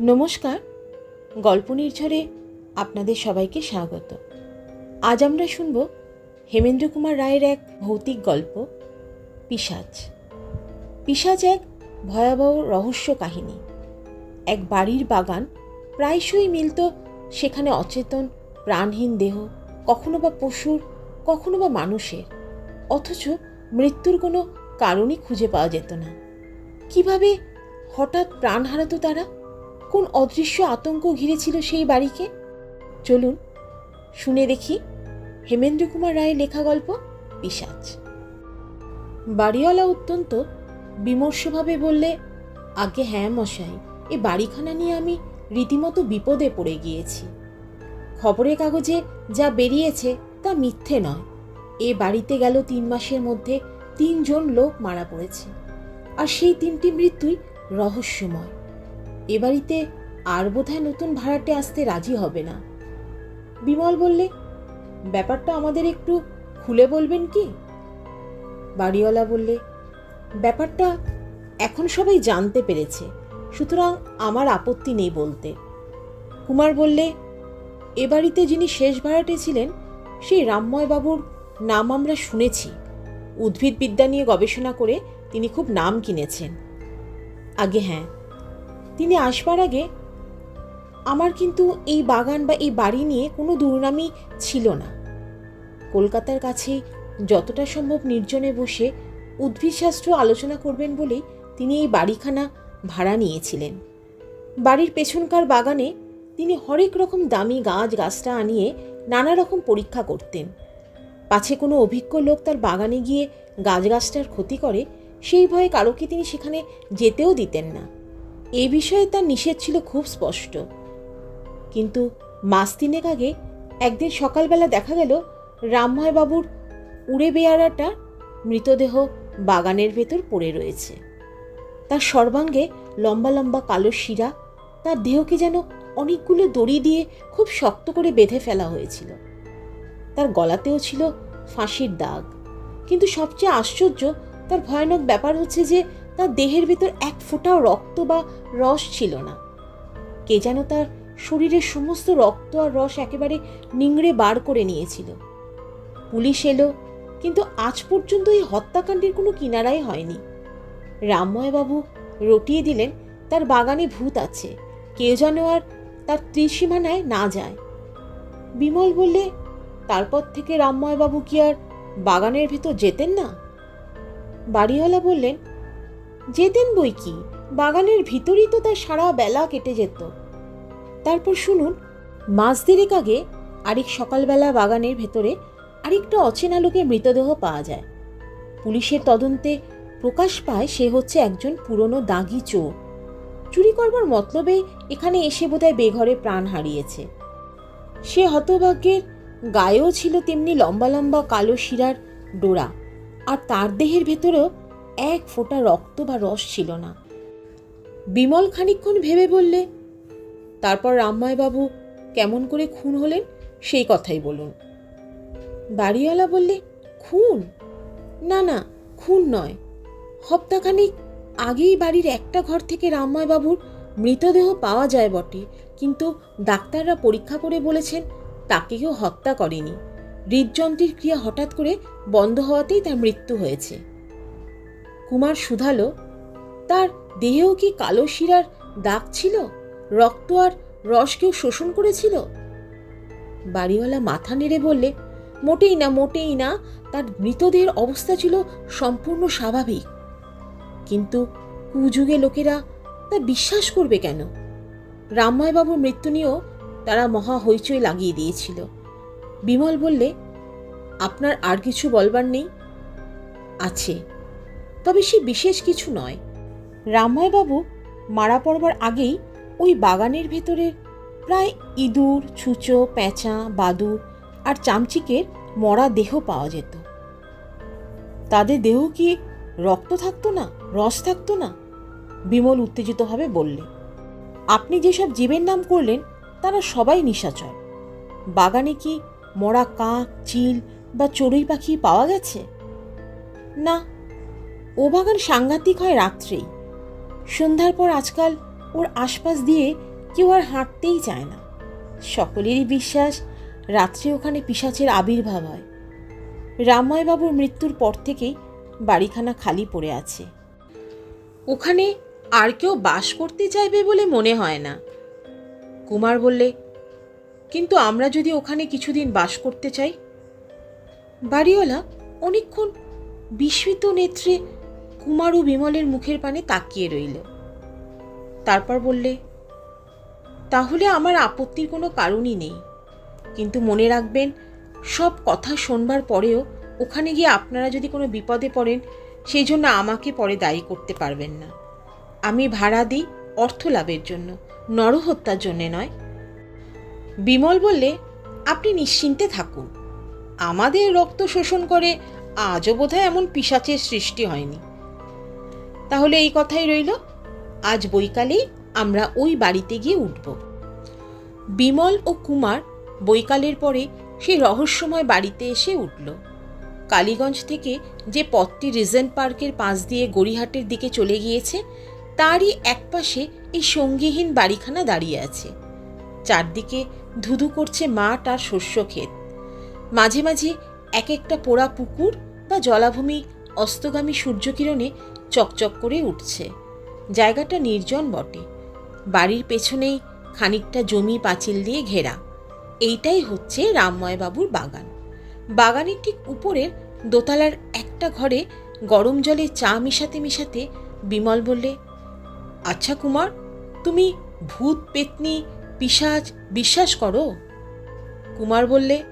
নমস্কার। গল্প নির্ঝরে আপনাদের সবাইকে স্বাগত। আজ আমরা শুনব হেমেন্দ্র কুমার রায়ের এক ভৌতিক গল্প পিশাচ পিশাচ এক ভয়াবহ রহস্য কাহিনী। এক বাড়ির বাগান প্রায়শই মিলত সেখানে অচেতন, প্রাণহীন দেহ, কখনো বা পশুর, কখনো বা মানুষের। অথচ মৃত্যুর কোনো কারণই খুঁজে পাওয়া যেত না। কীভাবে হঠাৎ প্রাণ হারাতো তারা? কোন অদৃশ্য আতঙ্ক ঘিরেছিল সেই বাড়িকে? চলুন, শুনে দেখি হেমেন্দ্র কুমার রায়ের লেখা গল্প পিসাচ বাড়িওয়ালা অত্যন্ত বিমর্ষভাবে বললে আগে হ্যাঁ মশাই, এ বাড়িখানা নিয়ে আমি রীতিমতো বিপদে পড়ে গিয়েছি। খবরের কাগজে যা বেরিয়েছে তা মিথ্যে নয়। এ বাড়িতে গেল তিন মাসের মধ্যে তিনজন লোক মারা পড়েছে। আর সেই তিনটি মৃত্যুই রহস্যময়। এ বাড়িতে আর বোধহয় নতুন ভাড়াটে আসতে রাজি হবে না। বিমল বললে, ব্যাপারটা আমাদের একটু খুলে বলবেন কি? বাড়িওয়ালা বললে, ব্যাপারটা এখন সবাই জানতে পেরেছে, সুতরাং আমার আপত্তি নেই বলতে। কুমার বললে, এ বাড়িতে যিনি শেষ ভাড়াটে ছিলেন, সেই রামময় বাবুর নাম আমরা শুনেছি। উদ্ভিদবিদ্যা নিয়ে গবেষণা করে তিনি খুব নাম কিনেছেন। আগে হ্যাঁ তিনি আসবার আগে আমার কিন্তু এই বাগান বা এই বাড়ি নিয়ে কোনো দুর্নামই ছিল না। কলকাতার কাছে যতটা সম্ভব নির্জনে বসে উদ্ভিদশাস্ত্র আলোচনা করবেন বলেই তিনি এই বাড়িখানা ভাড়া নিয়েছিলেন। বাড়ির পেছনকার বাগানে তিনি হরেক রকম দামি গাছ গাছটা আনিয়ে নানা রকম পরীক্ষা করতেন। পাছে কোনো অভিজ্ঞ লোক তার বাগানে গিয়ে গাছ গাছটার ক্ষতি করে, সেই ভয়ে কারোকে তিনি সেখানে যেতেও দিতেন না। এই বিষয়ে তার নিষেধ ছিল খুব স্পষ্ট। কিন্তু মাস তিনেক আগে একদিন সকালবেলা দেখা গেল রামময় বাবুর উড়ে বেয়ারাটা মৃতদেহ বাগানের ভেতর পড়ে রয়েছে। তার সর্বাঙ্গে লম্বা লম্বা কালো শিরা তার দেহকে যেন অনেকগুলো দড়ি দিয়ে খুব শক্ত করে বেঁধে ফেলা হয়েছিল। তার গলাতেও ছিল ফাঁসির দাগ। কিন্তু সবচেয়ে আশ্চর্য, তার ভয়ানক ব্যাপার হচ্ছে যে তার দেহের ভেতর এক ফোঁটাও রক্ত বা রস ছিল না। কে যেন তার শরীরের সমস্ত রক্ত আর রস একেবারে নিংড়ে বার করে নিয়েছিল। পুলিশ এলো, কিন্তু আজ পর্যন্ত এই হত্যাকাণ্ডের কোনো কিনারাই হয়নি। রামময়বাবু রটিয়ে দিলেন, তার বাগানে ভূত আছে, কেউ যেন আর তার ত্রিসীমানায় না যায়। বিমল বললে, তারপর থেকে রামময়বাবু কি আর বাগানের ভেতর যেতেন না? বাড়িওয়ালা বললেন যেতেন বই কি? বাগানের ভিতরই তো তার সারা বেলা কেটে যেত। তারপর শুনুন, মাস দেড়েক আগে আরেক সকালবেলা বাগানের ভেতরে আরেকটা অচেনা লোকের মৃতদেহ পাওয়া যায়। পুলিশের তদন্তে প্রকাশ পায় সে হচ্ছে একজন পুরনো দাগি চোর। চুরি করবার মতলবে এখানে এসে বোধহয় বেঘরে প্রাণ হারিয়েছে। সে হতভাগ্যের গায়েও ছিল তেমনি লম্বা লম্বা কালো শিরার ডোরা। আর তার দেহের ভেতরেও এক ফোঁটা রক্ত বা রস ছিল না। বিমল খানিকক্ষণ ভেবে বললে, তারপর রামময়বাবু কেমন করে খুন হলেন সেই কথাই বলুন। বাড়িওয়ালা বললে, খুন? না না, খুন নয়। হপ্তাখানিক আগেই বাড়ির একটা ঘর থেকে রামময়বাবুর মৃতদেহ পাওয়া যায় বটে, কিন্তু ডাক্তাররা পরীক্ষা করে বলেছেন তাকে কেউ হত্যা করেনি। হৃদযন্ত্রের ক্রিয়া হঠাৎ করে বন্ধ হওয়াতেই তার মৃত্যু হয়েছে। কুমার শুধালো, তার দেহেও কি কালো শিরার দাগ ছিল? রক্ত আর রস কেউ শোষণ করেছিল? বাড়িওয়ালা মাথা নেড়ে বললে, মোটেই না মোটেই না, তার মৃতদেহের অবস্থা ছিল সম্পূর্ণ স্বাভাবিক। কিন্তু কুযুগে লোকেরা তা বিশ্বাস করবে কেন? রামময়বাবুর মৃত্যু নিয়েও তারা মহা হইচই লাগিয়ে দিয়েছিল। বিমল বললে, আপনার আর কিছু বলবার নেই? আছে। তবে সে বিশেষ কিছু নয়। রামময়বাবু মারা পড়বার আগেই ওই বাগানের ভেতরে প্রায় ইঁদুর, ছুঁচো প্যাঁচা বাদুর আর চামচিকের মরা দেহ পাওয়া যেত। তাদের দেহ কি রক্ত থাকতো না, রস থাকতো না? বিমল উত্তেজিতভাবে বললে, আপনি যেসব জীবের নাম করলেন, তারা সবাই নিশাচর। বাগানে কি মরা কাক, চিল বা চড়ুই পাখি পাওয়া গেছে? না ও বাগান সাংঘাতিক হয় রাত্রেই। সন্ধ্যার পর আজকাল ওর আশপাশ দিয়ে কেউ আর হাঁটতেই চায় না। সকলেরই বিশ্বাস, রাত্রে ওখানে পিসাচের আবির্ভাব হয়। রামময়বাবুর মৃত্যুর পর থেকেই বাড়িখানা খালি পড়ে আছে। ওখানে আর কেউ বাস করতে চাইবে বলে মনে হয় না। কুমার বললে, কিন্তু আমরা যদি ওখানে কিছুদিন বাস করতে চাই? বাড়িওয়ালা অনেকক্ষণ বিস্মিত নেত্রে কুমার বিমলের মুখের পানে তাকিয়ে রইল। তারপর বললে, তাহলে আমার আপত্তির কোনো কারণই নেই। কিন্তু মনে রাখবেন, সব কথা শোনবার পরেও ওখানে গিয়ে আপনারা যদি কোনো বিপদে পড়েন, সেই জন্য আমাকে পরে দায়ী করতে পারবেন না। আমি ভাড়া দিই অর্থ লাভের জন্য, নরহত্যার জন্যে নয়। বিমল বললে, আপনি নিশ্চিন্তে থাকুন। আমাদের রক্ত শোষণ করে আজও বোধহয় এমন পিসাচের সৃষ্টি হয়নি। তাহলে এই কথাই রইল। আজ বৈকালেই আমরা ওই বাড়িতে গিয়ে উঠব। বিমল ও কুমার বৈকালের পরে সেই রহস্যময় বাড়িতে এসে উঠল। কালীগঞ্জ থেকে যে পথটি রিজেন্ট পার্কের পাশ দিয়ে গড়িহাটের দিকে চলে গিয়েছে, তারই একপাশে এই সঙ্গীহীন বাড়িখানা দাঁড়িয়ে আছে। চারদিকে ধুধু করছে মাঠ আর শস্য ক্ষেত। মাঝে মাঝে এক একটা পোড়া পুকুর বা জলাভূমি অস্তগামী সূর্যকিরণে চকচক করে উঠছে। জায়গাটা নির্জন বটে। বাড়ির পেছনেই খানিকটা জমি পাঁচিল দিয়ে ঘেরা। এইটাই হচ্ছে রামময়বাবুর বাগান। বাগানের ঠিক উপরের দোতলার একটা ঘরে গরম জলে চা মিশাতে মিশাতে বিমল বললে আচ্ছা কুমার, তুমি ভূত, পেতনি পিসাজ বিশ্বাস করো? কুমার বললে,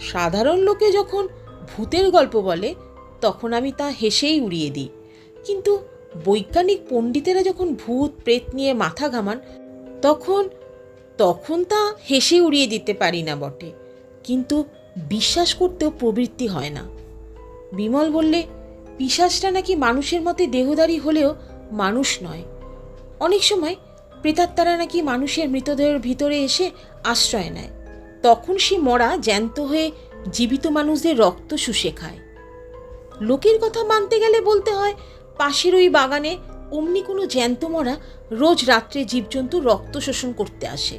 সাধারণ লোকে যখন ভূতের গল্প বলে, তখন আমি তা হেসেই উড়িয়ে দিই। কিন্তু বৈজ্ঞানিক পণ্ডিতেরা যখন ভূত, প্রেত নিয়ে মাথা ঘামান, তখন তখন তা হেসে উড়িয়ে দিতে পারি না বটে। কিন্তু বিশ্বাস করতেও প্রবৃত্তি হয় না। বিমল বললে পিসাসটা নাকি মানুষের মতে দেহদারি হলেও মানুষ নয়। অনেক সময় প্রেতাত্মারা নাকি মানুষের মৃতদেহের ভিতরে এসে আশ্রয় নেয়। তখন সে মরা, জ্যান্ত হয়ে জীবিত মানুষদের রক্ত শুষে খায়। লোকের কথা মানতে গেলে বলতে হয় পাশের ওই বাগানে অমনি কোনো জ্যান্ত মরা রোজ রাত্রে জীবজন্তু রক্ত শোষণ করতে আসে।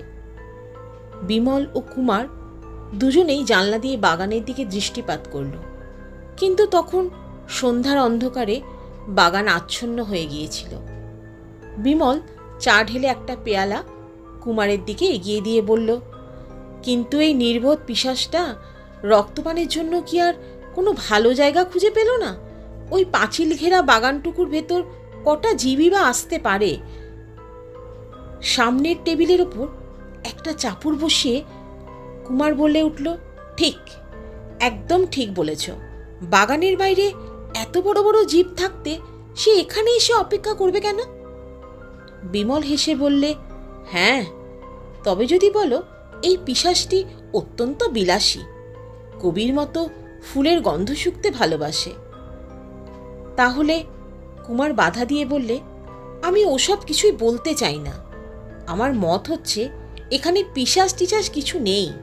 বিমল ও কুমার দুজনেই জানলা দিয়ে বাগানের দিকে দৃষ্টিপাত করল। কিন্তু তখন সন্ধ্যার অন্ধকারে বাগান আচ্ছন্ন হয়ে গিয়েছিল। বিমল চা ঢেলে একটা পেয়ালা কুমারের দিকে এগিয়ে দিয়ে বলল, কিন্তু এই নির্বোধ পিসাসটা রক্তপানের জন্য কি আর কোনো ভালো জায়গা খুঁজে পেল না? ওই পাঁচিল ঘেরা বাগানটুকুর ভেতর কটা জীবই বা আসতে পারে। সামনের টেবিলের ওপর একটা চাপুর বসিয়ে কুমার বলে উঠল, ঠিক, একদম ঠিক বলেছ। বাগানের বাইরে এত বড় বড় জীব থাকতে সে এখানে এসে অপেক্ষা করবে কেন? বিমল হেসে বললে হ্যাঁ তবে যদি বলো, এই পিসাসটি অত্যন্ত বিলাসী। কবির মতো ফুলের গন্ধ শুকতে ভালোবাসে। তাহলে কুমার বাধা দিয়ে বললে, আমি ওসব কিছুই বলতে চাই না। আমার মত হচ্ছে, এখানে পিসাস টিসাস কিছু নেই।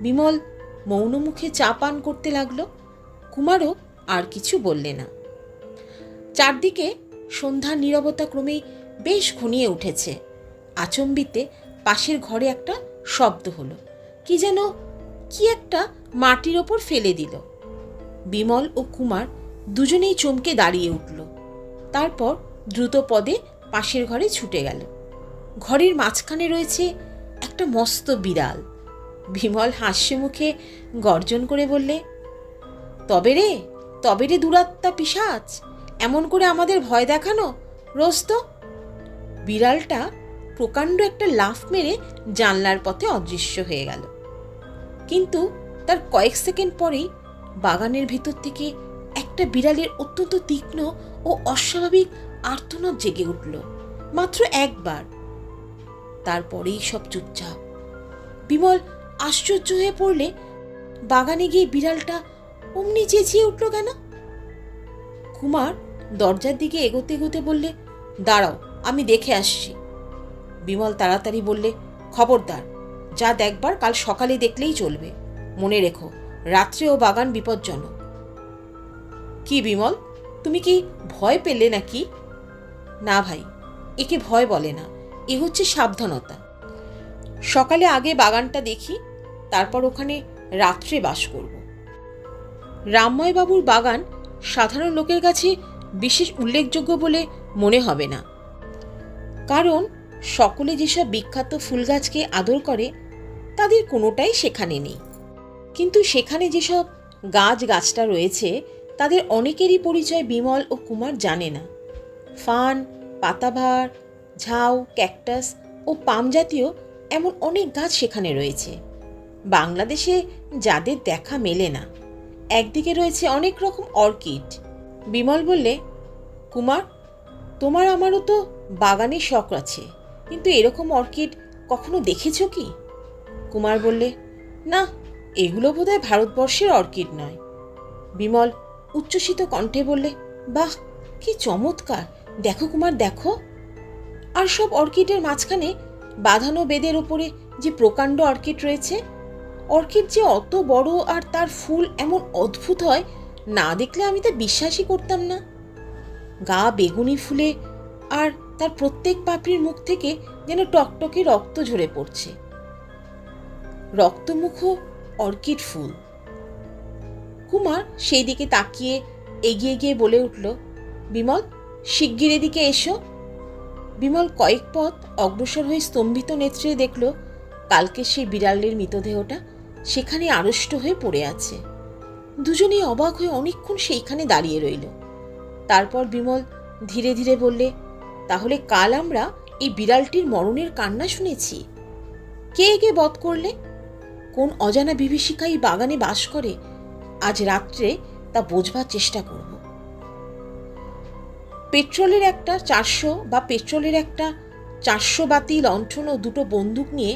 বিমল মৌন মুখে চা পান করতে লাগল। কুমারও আর কিছু বললে না। চারদিকে সন্ধ্যার নীরবতা ক্রমেই বেশ ঘনিয়ে উঠেছে। আচম্বিতে পাশের ঘরে একটা শব্দ হলো। কি যেন, কি একটা মাটির ওপর ফেলে দিল। বিমল ও কুমার দুজনেই চমকে দাঁড়িয়ে উঠল। তারপর দ্রুত পদে পাশের ঘরে ছুটে গেল। ঘরের মাঝখানে রয়েছে একটা মস্ত বিড়াল। বিমল হাস্য মুখে গর্জন করে বললে, তবে রে তবে রে দুরাত্মা পিসাচ এমন করে আমাদের ভয় দেখানো, রোজ তো? বিড়ালটা প্রকাণ্ড একটা লাফ মেরে জানলার পথে অদৃশ্য হয়ে গেল। কিন্তু তার কয়েক সেকেন্ড পরেই বাগানের ভিতর থেকে একটা বিড়ালের অত্যন্ত তীক্ষ্ণ ও অস্বাভাবিক আর্তনাদ জেগে উঠল, মাত্র একবার। তারপরেই সব চুপচাপ। বিমল আশ্চর্য হয়ে পড়লে, বাগানে গিয়ে বিড়ালটা অমনি চেঁচিয়ে উঠল কেন? কুমার দরজার দিকে এগোতে এগোতে বললে, দাঁড়াও, আমি দেখে আসছি। বিমল তাড়াতাড়ি বললে, খবরদার, যা দেখবার কাল সকালে দেখলেই চলবে। মনে রেখো রাত্রে ও বাগান বিপজ্জনক। কি বিমল? তুমি কি ভয় পেলে নাকি? না ভাই, একে ভয় বলে না। এ হচ্ছে সাবধানতা। সকালে আগে বাগানটা দেখি, তারপর ওখানে রাত্রে বাস করব। রামময়বাবুর বাগান সাধারণ লোকের কাছে বিশেষ উল্লেখযোগ্য বলে মনে হবে না। কারণ সকলে যেসব বিখ্যাত ফুল গাছকে আদর করে, তাদের কোনোটাই সেখানে নেই। কিন্তু সেখানে যেসব গাছ গাছটা রয়েছে তাদের অনেকেরই পরিচয় বিমল ও কুমার জানে না। ফান, পাতাভার, ঝাউ, ক্যাকটাস ও পাম জাতীয় এমন অনেক গাছ সেখানে রয়েছে। বাংলাদেশে যাদের দেখা মেলে না। একদিকে রয়েছে অনেক রকম অর্কিড। বিমল বললে, কুমার, তোমার আমারও তো বাগানের শখ আছে, কিন্তু এরকম অর্কিড কখনো দেখেছ কি? কুমার বললে, না, এগুলো বোধহয় ভারতবর্ষের অর্কিড নয়। বিমল উচ্ছ্বসিত কণ্ঠে বললে, বাহ, কি চমৎকার! দেখো কুমার, দেখো! আর সব অর্কিডের মাঝখানে বাঁধানো বেদের ওপরে যে প্রকাণ্ড অর্কিড রয়েছে, অর্কিড যে অত বড় আর তার ফুল এমন অদ্ভুত হয়, না দেখলে আমি তা বিশ্বাসই করতাম না। গা বেগুনি ফুলে আর তার প্রত্যেক পাপড়ির মুখ থেকে যেন টকটকে রক্ত ঝরে পড়ছে। রক্তমুখ অর্কিড ফুল। কুমার সেই দিকে তাকিয়ে এগিয়ে গিয়ে বলে উঠল, বিমল, শিগগির এদিকে এসো। বিমল কয়েক পথ অগ্রসর হয়ে স্তম্ভিত নেত্রে দেখল, কালকে সেই বিড়ালের মৃতদেহটা সেখানে আড়ষ্ট হয়ে পড়ে আছে। দুজনেই অবাক হয়ে অনেকক্ষণ সেইখানে দাঁড়িয়ে রইল। তারপর বিমল ধীরে ধীরে বললে, তাহলে কাল আমরা এই বিড়ালটির মরণের কান্না শুনেছি। কে একে বধ করলে? কোন অজানা বিভীষিকা এই বাগানে বাস করে আজ রাত্রে তা বোঝবার চেষ্টা করব। পেট্রোলের একটা চারশো বা পেট্রোলের একটা চারশো বাতি লণ্ঠন ও দুটো বন্দুক নিয়ে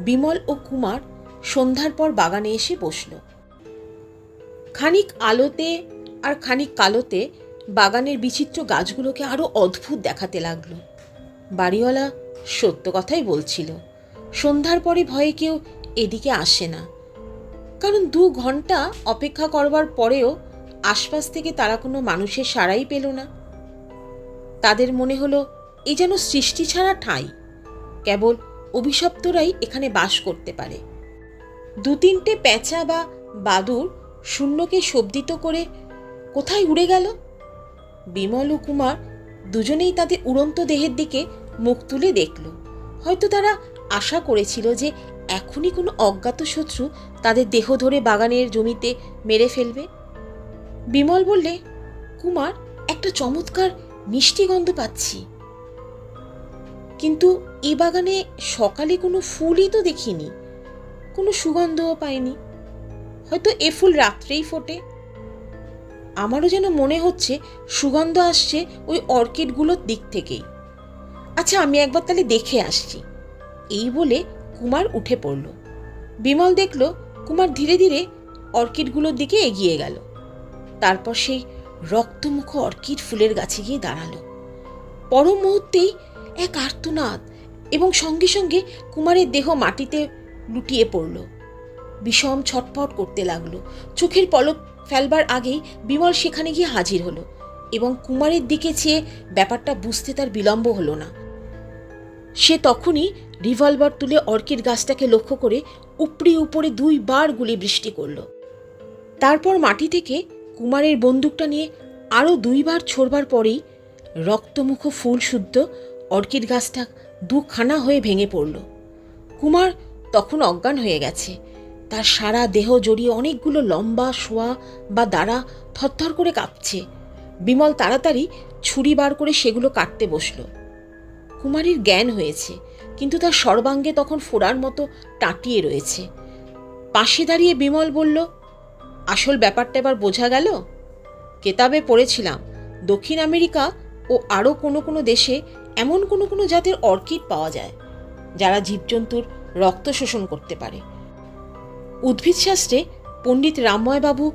বিমল ও কুমার সন্ধ্যার পর বাগানে এসে বসল। খানিক আলোতে আর খানিক কালোতে বাগানের বিচিত্র গাছগুলোকে আরও অদ্ভুত দেখাতে লাগল। বাড়িওয়ালা সত্য কথাই বলছিল। সন্ধ্যার পরে ভয়ে কেউ এদিকে আসে না। কারণ দু ঘণ্টা অপেক্ষা করবার পরেও আশপাশ থেকে তারা কোনো মানুষের সাড়াই পেল না। তাদের মনে হলো, এ যেন সৃষ্টি ছাড়া ঠাঁই। কেবল অভিশপ্তরাই এখানে বাস করতে পারে। দু তিনটে প্যাঁচা বা বাদুর শূন্যকে শব্দিত করে কোথায় উড়ে গেল? বিমল ও কুমার দুজনেই তাদের উড়ন্ত দেহের দিকে মুখ তুলে দেখল। হয়তো তারা আশা করেছিল যে এখনই কোনো অজ্ঞাত শত্রু তাদের দেহ ধরে বাগানের জমিতে মেরে ফেলবে। বিমল বললে, কুমার, একটা চমৎকার মিষ্টি গন্ধ পাচ্ছি। কিন্তু এ বাগানে সকালে কোনো ফুলই তো দেখিনি। কোনো সুগন্ধও পাইনি। হয়তো এ ফুল রাত্রেই ফোটে। আমারও যেন মনে হচ্ছে সুগন্ধ আসছে ওই অর্কিডগুলোর দিক থেকেই। আচ্ছা আমি একবার তাহলে দেখে আসছি। এই বলে কুমার উঠে পড়ল। বিমল দেখল কুমার ধীরে ধীরে অর্কিডগুলোর দিকে এগিয়ে গেল। তারপর সেই রক্তমুখ অর্কিড ফুলের গাছে গিয়ে দাঁড়াল। পর মুহূর্তেই এক আর্তনাদ এবং সঙ্গে সঙ্গে কুমারের দেহ মাটিতে লুটিয়ে পড়ল। বিষম ছটফট করতে লাগল। চোখের পলক ফেলবার আগেই বিমল সেখানে গিয়ে হাজির হলো এবং কুমারের দিকে চেয়ে ব্যাপারটা বুঝতে তার বিলম্ব হলো না। সে তখনই রিভলভার তুলে অর্কিড গাছটাকে লক্ষ্য করে উপড়ে উপরে দুইবার গুলি বৃষ্টি করল। তারপর মাটি থেকে কুমারের বন্দুকটা নিয়ে আরও দুইবার ছোড়বার পরেই রক্তমুখ ফুল শুদ্ধ অর্কিড গাছটা দুখানা হয়ে ভেঙে পড়ল। কুমার তখন অজ্ঞান হয়ে গেছে। তার সারা দেহ জড়িয়ে অনেকগুলো লম্বা শোয়া বা দাঁড়া থরথর করে কাঁপছে। বিমল তাড়াতাড়ি ছুরি বার করে সেগুলো কাটতে বসল। কুমারীর জ্ঞান হয়েছে। কিন্তু তার সর্বাঙ্গে তখন ফোড়ার মতো টাটিয়ে রয়েছে। পাশে দাঁড়িয়ে বিমল বলল, আসল ব্যাপারটা এবার বোঝা গেল? কেতাবে পড়েছিলাম, দক্ষিণ আমেরিকা ও আরও কোনো কোনো দেশে এমন কোনো কোনো জাতের অর্কিড পাওয়া যায়, যারা জীবজন্তুর রক্ত শোষণ করতে পারে। উদ্ভিদশাস্ত্রে পণ্ডিত রামময়বাবু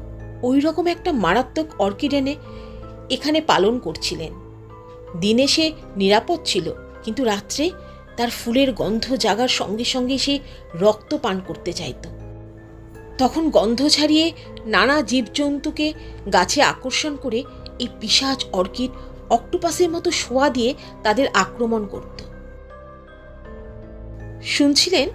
ওই রকম একটা মারাত্মক অর্কিড এনে এখানে পালন করছিলেন। দিনে সে নিরাপদ ছিল, কিন্তু রাত্রে তার ফুলের গন্ধ জাগার সঙ্গে সঙ্গে সে রক্ত পান করতে চাইত। তখন গন্ধ ছাড়িয়ে নানা জীবজন্তুকে গাছে আকর্ষণ করে এই পিসাজ অর্কিড অক্টোপাসের মতো শোয়া দিয়ে তাদের আক্রমণ করত। শুনছিলেন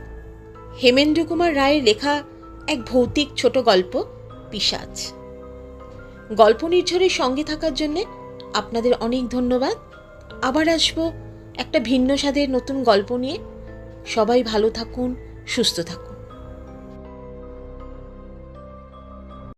হেমেন্দ্র কুমার রায়ের লেখা এক ভৌতিক ছোট গল্প পিশাচ গল্প নির্ঝরের সঙ্গে থাকার জন্যে আপনাদের অনেক ধন্যবাদ। আবার আসব একটা ভিন্ন স্বাদের নতুন গল্প নিয়ে সবাই ভালো থাকুন সুস্থ থাকুন।